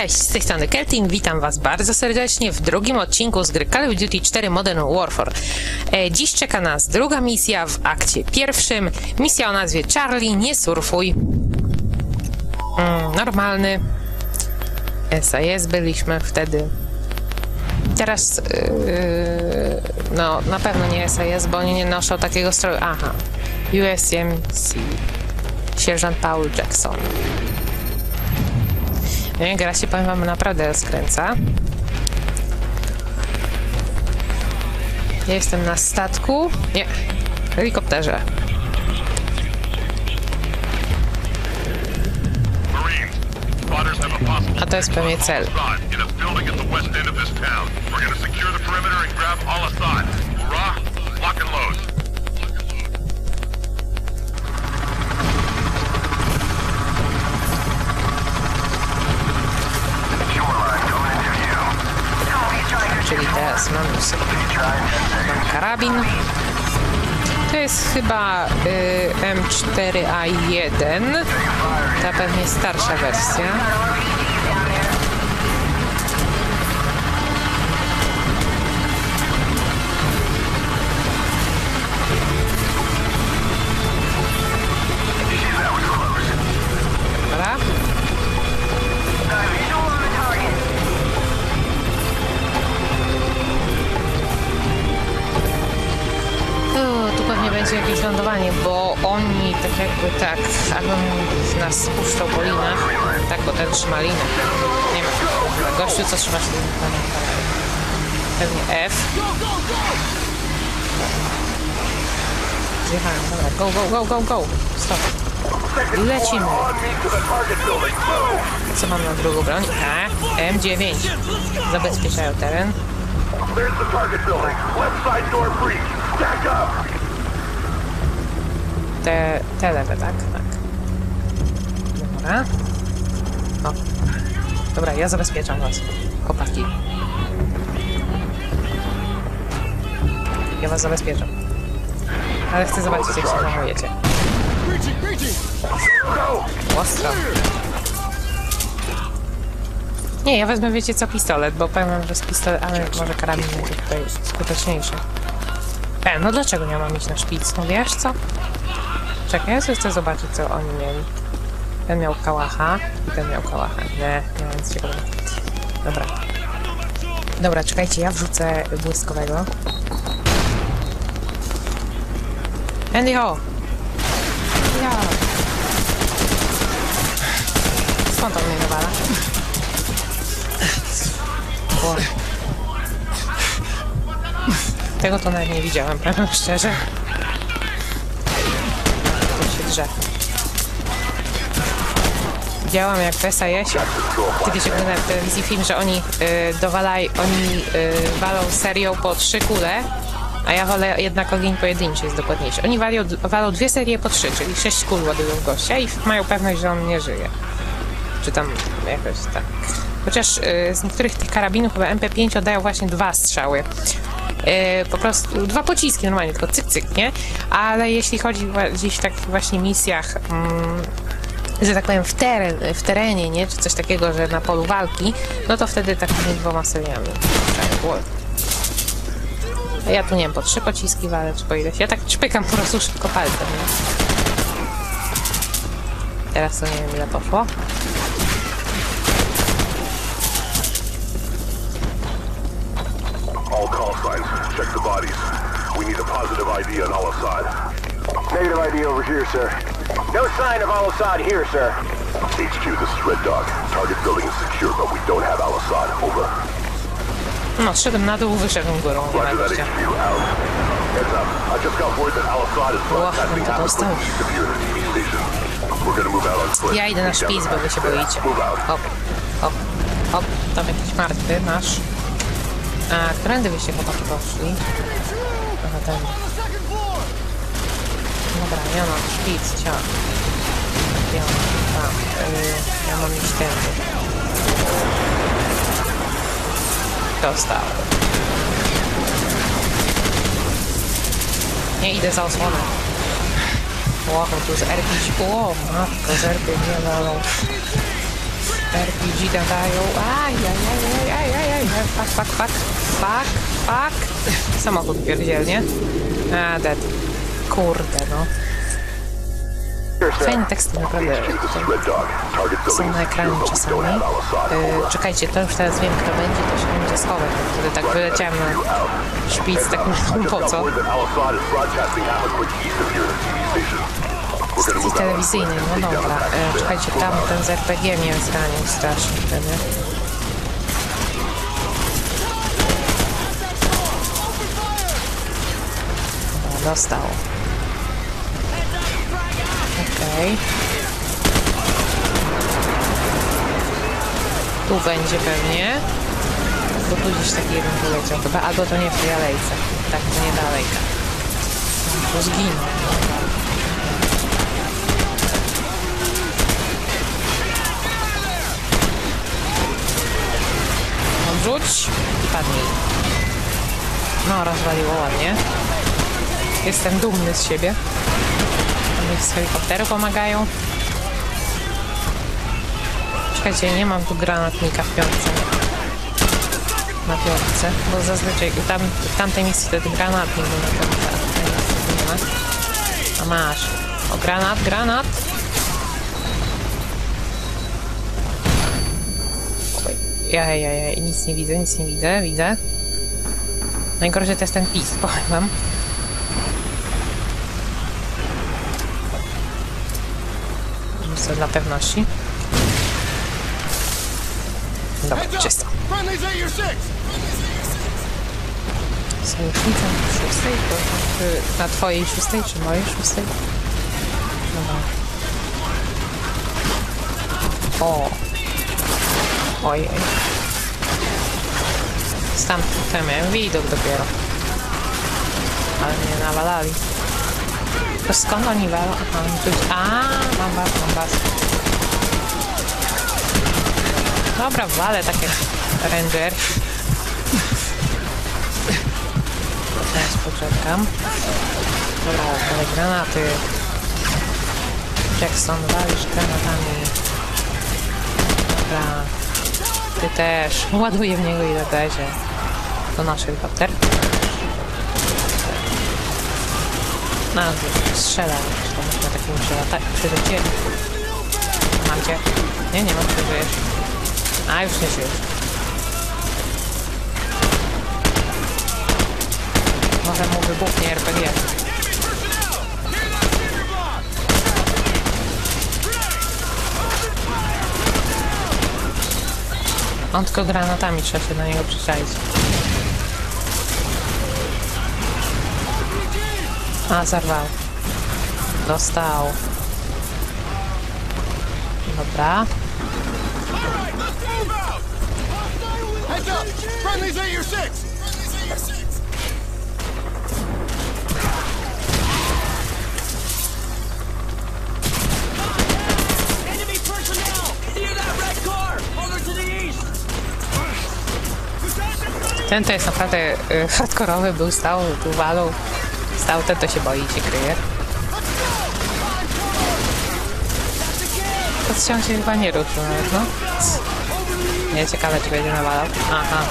Cześć, z tej strony Kelting, witam was bardzo serdecznie w drugim odcinku z gry Call of Duty 4 Modern Warfare. E, dziś czeka nas druga misja w akcie pierwszym. Misja o nazwie Charlie, nie surfuj. Mm, normalny. SAS byliśmy wtedy. Teraz, yy, no na pewno nie SAS, bo oni nie noszą takiego stroju. Aha, USMC. Sierżant Paul Jackson. Nie, gra się, powiem wam, naprawdę rozkręca. Ja jestem na statku. Nie, helikopterze. A to jest pewnie cel. Assad in a Czyli teraz mam mam karabin. To jest chyba y, M4A1. Ta pewnie starsza wersja. Jakby tak, jakby nas spuszczał po linach, tak, bo ten trzyma linę. Nie ma. Gościu, co trzyma się? Pewnie F. Zjechałem, dobra, go, go, go, go, go. Stop. Lecimy. Co mam na drugą broń? A, M9. Zabezpieczają teren. Te, te tak? Tak. Dobra. O. Dobra, ja zabezpieczam was. Chłopaki. Ja was zabezpieczam. Ale chcę zobaczyć, jak się zachowujecie. Ostro. Nie, ja wezmę, wiecie co, pistolet, bo powiem wam, że z pistolet, ale może karabin będzie tutaj skuteczniejszy. E, no dlaczego nie mam iść na szpic? No wiesz co? Czekaj, ja sobie chcę zobaczyć, co oni mieli. Ten miał kałacha i ten miał kałacha. Nie, nie, nic ciekawego. Dobra. Dobra, czekajcie, ja wrzucę błyskowego. Andy Ho! Ja! Skąd on mnie nawala? O. Tego to nawet nie widziałem, powiem szczerze. Drze. Widziałam jak w SAS kiedyś oglądałem w telewizji film, że oni y, dowalaj, oni y, walą serią po trzy kule, a ja wolę jednak ogień pojedynczy jest dokładniejszy. Oni walią, walą dwie serie po trzy, czyli sześć kul ładują gościa i mają pewność, że on nie żyje. Czy tam jakoś tak. Chociaż y, z niektórych tych karabinów chyba MP5 oddają właśnie dwa strzały. E, po prostu dwa pociski normalnie, tylko cyk, cyk, nie? Ale jeśli chodzi gdzieś w takich właśnie misjach, mm, że tak powiem, w, teren, w terenie, nie? Czy coś takiego, że na polu walki, no to wtedy takimi dwoma seriami. Tak, ja tu nie wiem, po trzy pociski walę, czy po ileś. Ja tak czpykam po prostu szybko palcem, nie? Teraz to nie wiem ile poszło. We need a positive ID on Al-Assad. Negative ID over here, sir. No sign of Al-Assad here, sir. HQ, this is Red Dog. Target building is secure, but we don't have Al-Assad. Over. No, zszedłem na dół, wyszedłem górą, Roger that. HQ, out. Heads up. I just got word that Al-Assad is broadcasting dostał. equipment secure the TV station. We're gonna move out on foot. Ja idę na szpic, bo wy się boicie. Hop, hop, hop. Tam jakiś martwy masz. A, którędy wyście chłopaki poszli? Ten. Dobra, ja mam szpic, ciao. Ja mam, tam, yy, ja mam iść tędy. Dostał. Nie idę za osłonę. Wow, tu z RPG. O, matko, z RPG walą. RPG nadają. Aj, aj, aj, aj, aj, aj, aj. Fuck, fuck, fuck, fuck, fuck. Samochód pierdzielnie. A, dead. Kurde, no. Fajne teksty, naprawdę. Są na ekranie czasami. Yy, czekajcie, to już teraz wiem, kto będzie, to się będzie schować. Wtedy tak wyleciałem na szpic, tak wiem po co. Stacji telewizyjnej, no dobra. E, czekajcie, tam ten z RPG mnie zranił strasznie wtedy. Dostał. Okej. Tu będzie pewnie. Bo tu gdzieś taki jeden poleciał chyba. Albo to nie w tej alejce. Tak, to nie ta alejka. Tu zginął. Odrzuć i padnij. No, rozwaliło ładnie. Jestem dumny z siebie. Mi z helikopteru pomagają. Czekajcie, nie mam tu granatnika w piątce. Na piątce, bo zazwyczaj tam, w tamtej misji to ten granatnik był na piątce, a masz. O, granat, granat. Oj, Jaj, jaj, jaj, nic nie widzę, nic nie widzę, widzę. Najgorszy to jest ten pis, powiem wam. Rzucę dla pewności. Dobra, czysto. Sojusznicą szóstej? To na twojej szóstej, czy mojej szóstej? Dobra. O! Ojej. Stamtąd miałem widok dopiero. Ale mnie nawalali. To skąd oni walą? Aha, oni tu... A, mam was, mam was. Dobra, walę tak jak ranger. Teraz poczekam. Dobra, ale granaty. Jackson, walisz granatami. Dobra. Ty też. Ładuję w niego ile będzie. To nasz helikopter. No, strzelam. To można takim przelata- przylecieli. Mam cię. Nie, nie mam, ty żyjesz. A, już nie żyjesz. Może mu wybuchnie RPG. On tylko granatami trzeba się na niego przyczaić. Over to the east! Ten to jest naprawdę y, hardkorowy, był stał, tu walą. Stał, ten to się boi, się kryje. To się chyba nie ruszył nawet, no. Nie, ciekawe, czy będzie nawalał. Aha.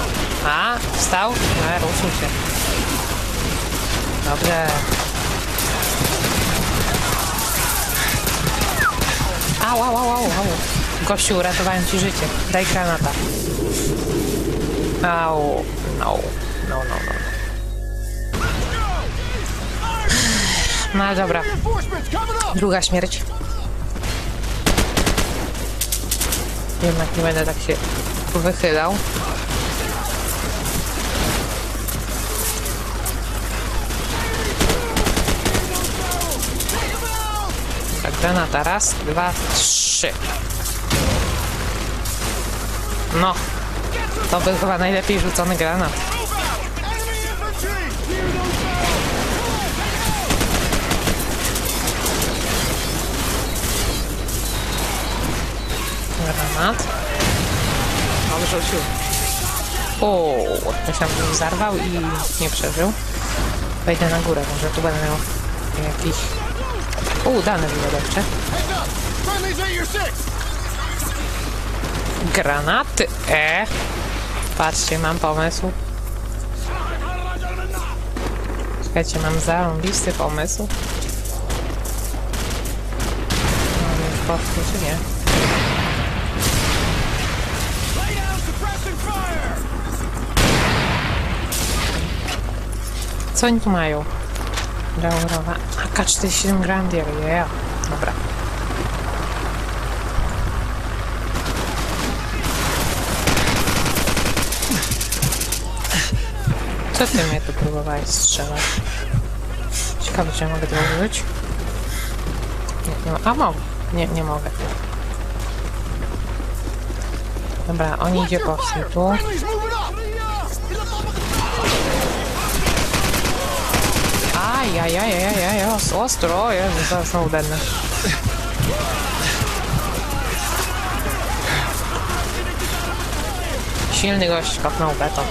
A, wstał? No, ruszył się. Dobrze. Au, au, au, au, au. Gościu, uratowałem ci życie. Daj granata. Au, no, no, no, no. No ale dobra, druga śmierć. Jednak nie będę tak się wychylał. Tak, granata. Raz, dwa, trzy. No, to był chyba najlepiej rzucony granat. Rzucił. O, myślałem, że zarwał i nie przeżył. Wejdę na górę, może tu będę miał jakiś... U, dane six! Granaty. E. Patrzcie, mam pomysł. Czekajcie, mam zarąbisty pomysł. Mam już czy nie? Co oni tu mają? Raurowa. AK-47 Grandier, yeah. Dobra. Co ty mnie tu próbowałeś strzelać? Ciekawe, czy ja mogę to użyć? Nie, nie, a mogę. Nie, nie mogę. Dobra, on idzie po tu. Friendly's moving up! Aj, aj, aj, aj, aj, aj, os- ostro, Jezu, zaraz znowu denę. Silny gość kopnął beton.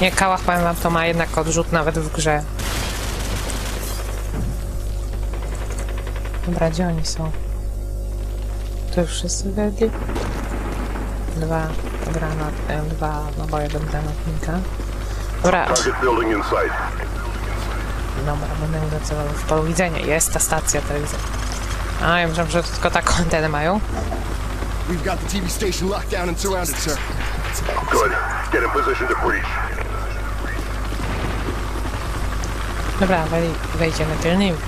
Nie, kałach, powiem wam, to ma jednak odrzut nawet w grze. Dobra, gdzie oni są? To już wszyscy wedli? Dwa granat, e, dwa naboje do granatnika. Dobra, Target building in sight. Dobra, będę pracował w polu widzenia. Jest ta stacja telewizyjna. A, ja myślałem, że to tylko taką antenę mają. We've got the TV station locked down and surrounded, sir. Good. Get in position to breach. Dobra, wej- wejdziemy tylnymi.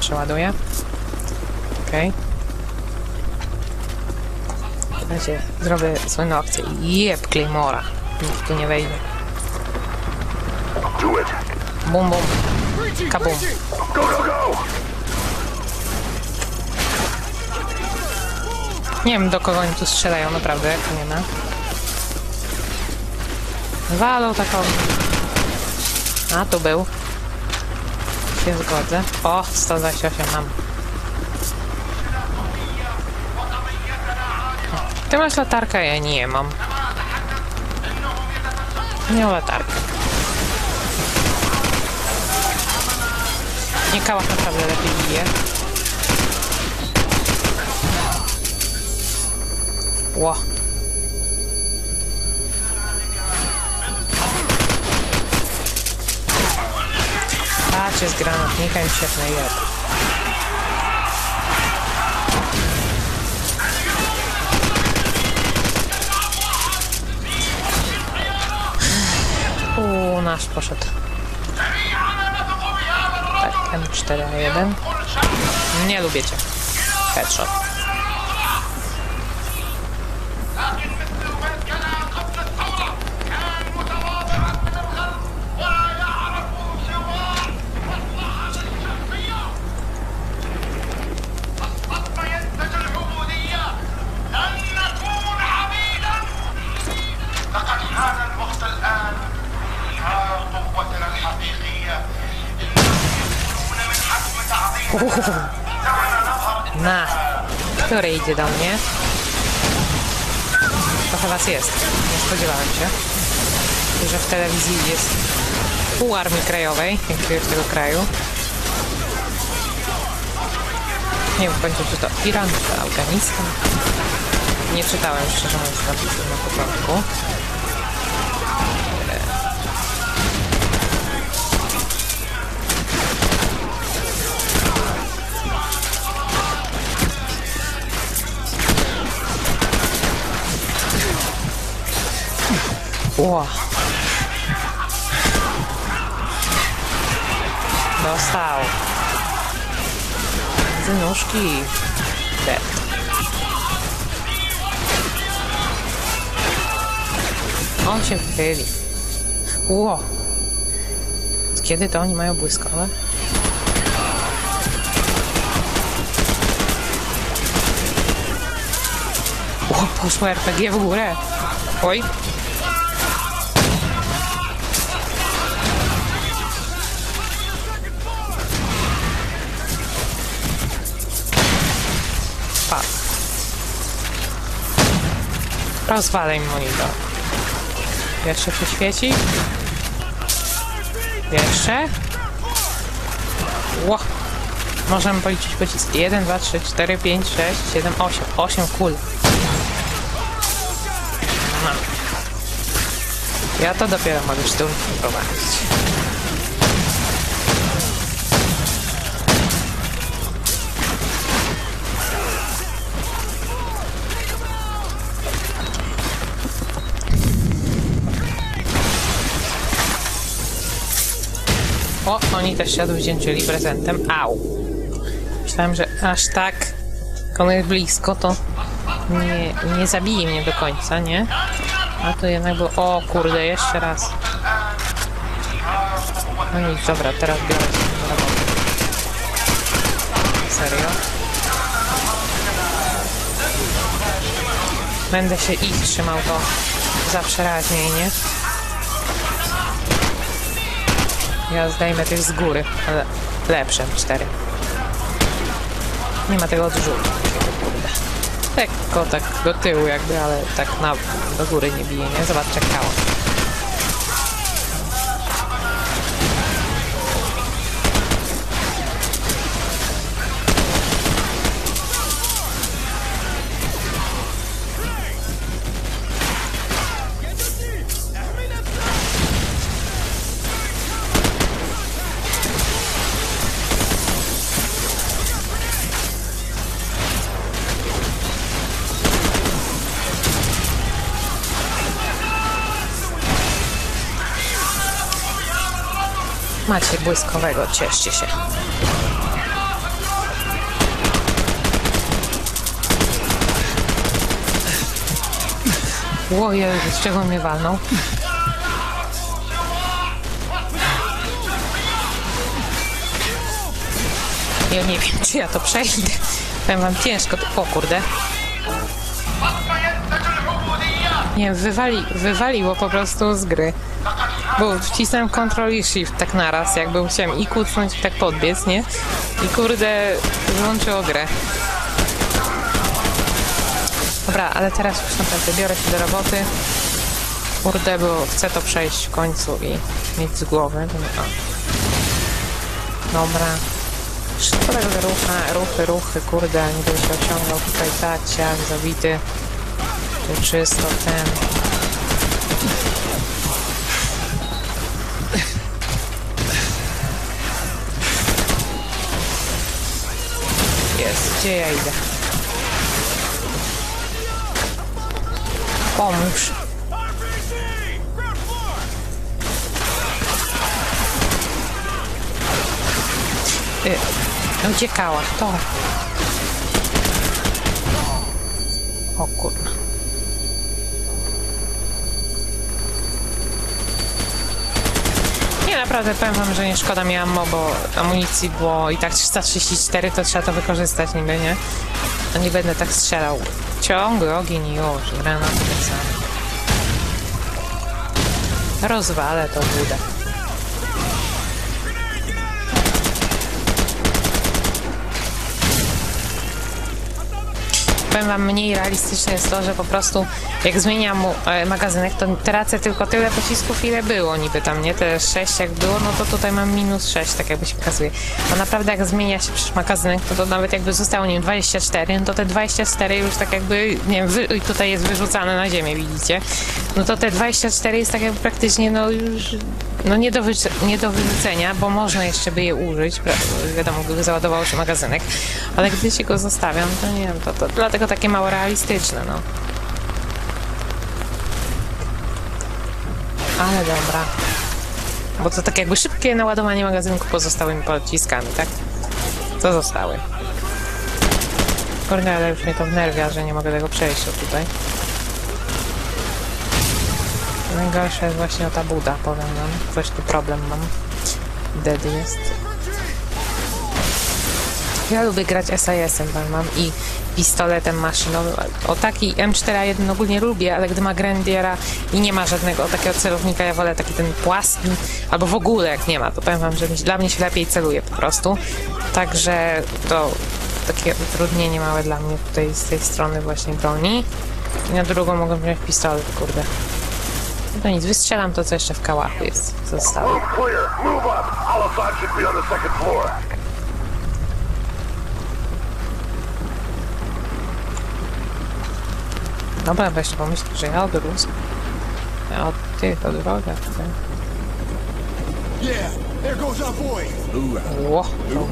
Przeładuję. Okej. Słuchajcie, zrobię słynną akcję. Jeb Claymora. Nikt tu nie wejdzie. Bum, bum. Breaching! Go, go, go! Nie wiem, do kogo oni tu strzelają, naprawdę, jak nie ma. Walą taką... A, tu był. Się zgodzę. O, 128 mam. Ty masz latarkę? Ja nie mam. Nie mam latarkę. Nie kałach naprawdę lepiej bije. Ło. Patrzcie z granatnikiem świetny jeb. Uuu, nasz poszedł. Tak, M4A1. Nie lubię cię. Headshot. Na, który idzie do mnie? Trochę was jest. Nie spodziewałem się, że w telewizji jest pół armii krajowej, jakiegoś tego kraju. Nie wiem końcu, czy to Iran, czy to Afganistan. Nie czytałem, szczerze mówiąc, napisów na początku. Ło. Dostał. Z nóżki. Dead. On się wychyli. Ło. Kiedy to oni mają błyskowe? O, poszło RPG w górę. Oj. Rozwalaj monitor. Jeszcze się świeci? Jeszcze? Ło. Możemy policzyć pociski. 1, 2, 3, 4, 5, 6, 7, 8. 8 kul. No. Ja to dopiero mogę szturm prowadzić. Oni też się odwdzięczyli prezentem. Au. Myślałem, że aż tak, on jest blisko, to nie, nie zabije mnie do końca, nie? A to jednak było... O kurde, jeszcze raz. No nic, dobra, teraz biorę się. Serio? Będę się ich trzymał, to zawsze raźniej, nie? Ja zdejmę tych z góry, ale lepsze cztery. Nie ma tego odrzutu. Lekko tak do tyłu jakby, ale tak na, do góry nie bije, nie? Zobacz, czekało. Macie błyskowego, cieszcie się. Łoje, z czego mnie walnął? Ja nie wiem, czy ja to przejdę. Powiem wam ciężko. O kurde. Nie wywali, wywaliło po prostu z gry. Bo wcisnąłem Ctrl i Shift tak naraz, jakby chciałem i kucnąć i tak podbiec, nie? I kurde, wyłączyło grę. Dobra, ale teraz już naprawdę biorę się do roboty. Kurde, bo chcę to przejść w końcu i mieć z głowy. A. Dobra. Szybko tego rucha, ruchy, ruchy, kurde, nie będę się osiągał tutaj tak, zabity. Tu czysto, ten. Jest, gdzie ja idę? Pomóż. Y, uciekała, to. O kurna. Naprawdę powiem wam, że nie szkoda mi ammo, bo amunicji było i tak 334, to trzeba to wykorzystać niby, nie? A nie będę tak strzelał. Ciągły ogień i już, granaty tak. Rozwalę to budę. Powiem wam, mniej realistyczne jest to, że po prostu jak zmieniam e, magazynek, to tracę tylko tyle pocisków, ile było niby tam, nie? Te 6 jak było, no to tutaj mam minus 6, tak jakby się pokazuje. A naprawdę jak zmienia się przecież magazynek, to, to nawet jakby zostało, nie wiem, 24, no to te 24 już tak jakby, nie wiem, tutaj jest wyrzucane na ziemię, widzicie? No to te 24 jest tak jakby praktycznie, no już, no nie do, nie do wyrzucenia, bo można jeszcze by je użyć, wiadomo, gdyby załadował się magazynek, ale gdy się go zostawiam, to nie wiem, to, to dlatego takie mało realistyczne, no. Ale dobra. Bo to tak jakby szybkie naładowanie magazynku pozostałymi pociskami, tak? Co zostały? Kurde, ale już mnie to wnerwia, że nie mogę tego przejść tutaj. Najgorsze jest właśnie ta buda, powiem wam. Coś tu problem mam. Dead jest. Ja lubię grać SIS-em, powiem wam, i pistoletem maszynowym. O taki M4A1 ogólnie lubię, ale gdy ma Grenadiera i nie ma żadnego takiego celownika, ja wolę taki ten płaski, albo w ogóle jak nie ma, to powiem wam, że dla mnie się lepiej celuje po prostu. Także to takie utrudnienie małe dla mnie tutaj z tej strony właśnie broni. I na drugą mogę wziąć pistolet, kurde. To nic, wystrzelam to, co jeszcze w kałachu jest. Zostało. Dobra, weź pomyśl, że ja odrósł. Ja od ty, to droga. Ło,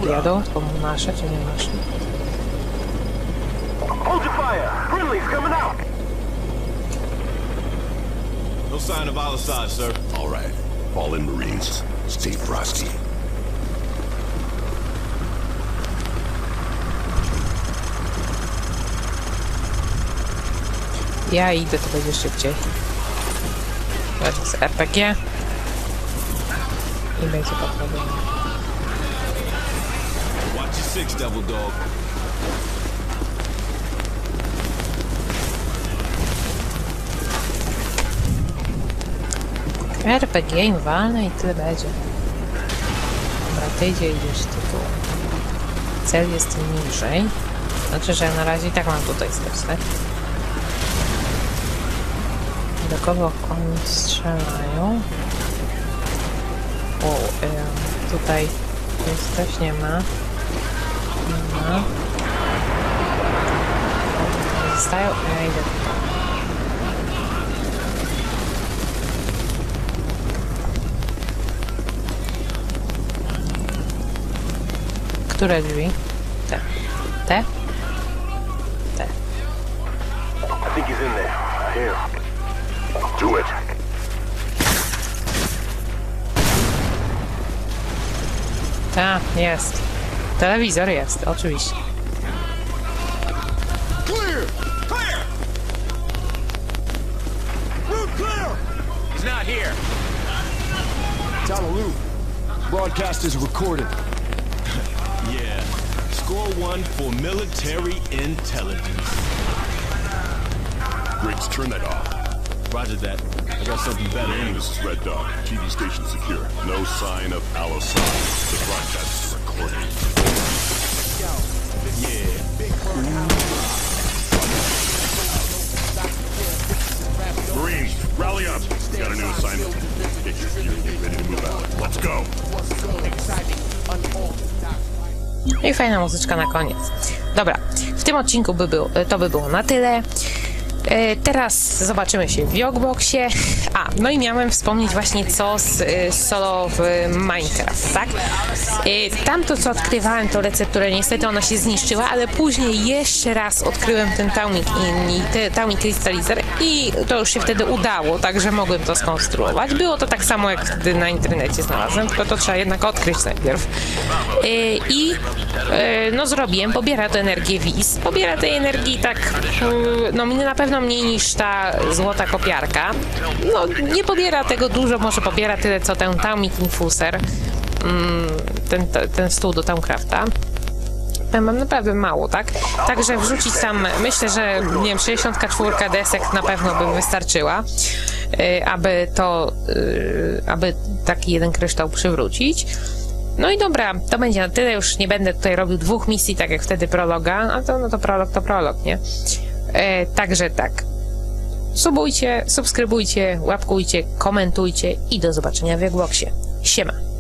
to jadą, to mu nasze, czy nie nasze? Hold your fire! Friendly's coming out! No sign of Al-Assad, sir. All right. Fall in, Marines. Stay frosty. Ja idę, to będzie szybciej. Teraz RPG. I będzie podrobione. Watch your six, Devil Dog. RPG im walne i tyle będzie. Dobra, ty idzie, idziesz ty. Cel jest niżej. Znaczy, że na razie i tak mam tutaj stać? Do kogo oni strzelają? O, em, tutaj jest też nie ma. Nie ma. Zostają, ja idę Które drzwi? Te. Te? Te. I think he's in there. Here. Do it. Ta, jest. Telewizor jest, oczywiście. Clear! Clear! Route clear! He's not here. Down a loop. Broadcast is recorded. Score one for military intelligence. Briggs, turn that off. Roger that. I got something better. This is Red Dog. TV station secure. No sign of Al-Assad. The broadcast fajna muzyczka na koniec. Dobra, w tym odcinku by to by było na tyle. E, Teraz zobaczymy się w Jogboxie. A, no i miałem wspomnieć właśnie co z e, solo w Minecraft, tak? E, Tamto co odkrywałem to recepturę, niestety ona się zniszczyła, ale później jeszcze raz odkryłem ten Taumic i te- Taumic i to już się wtedy udało, także mogłem to skonstruować. Było to tak samo jak wtedy na internecie znalazłem, tylko to trzeba jednak odkryć najpierw. E, I no zrobiłem, pobiera to energię WIS, pobiera tej energii tak, no na pewno mniej niż ta złota kopiarka. No nie pobiera tego dużo, może pobiera tyle co ten Taumic Infuser, mm, ten, ten stół do Towncrafta. Mam naprawdę mało, tak? Także wrzucić tam, myślę, że nie wiem, 64 desek na pewno by wystarczyła, y, aby to, y, aby taki jeden kryształ przywrócić. No i dobra, to będzie na tyle, już nie będę tutaj robił dwóch misji, tak jak wtedy prologa, a to, no to prolog to prolog, nie? E, także tak. Subujcie, subskrybujcie, łapkujcie, komentujcie i do zobaczenia w Jagboxie. Siema.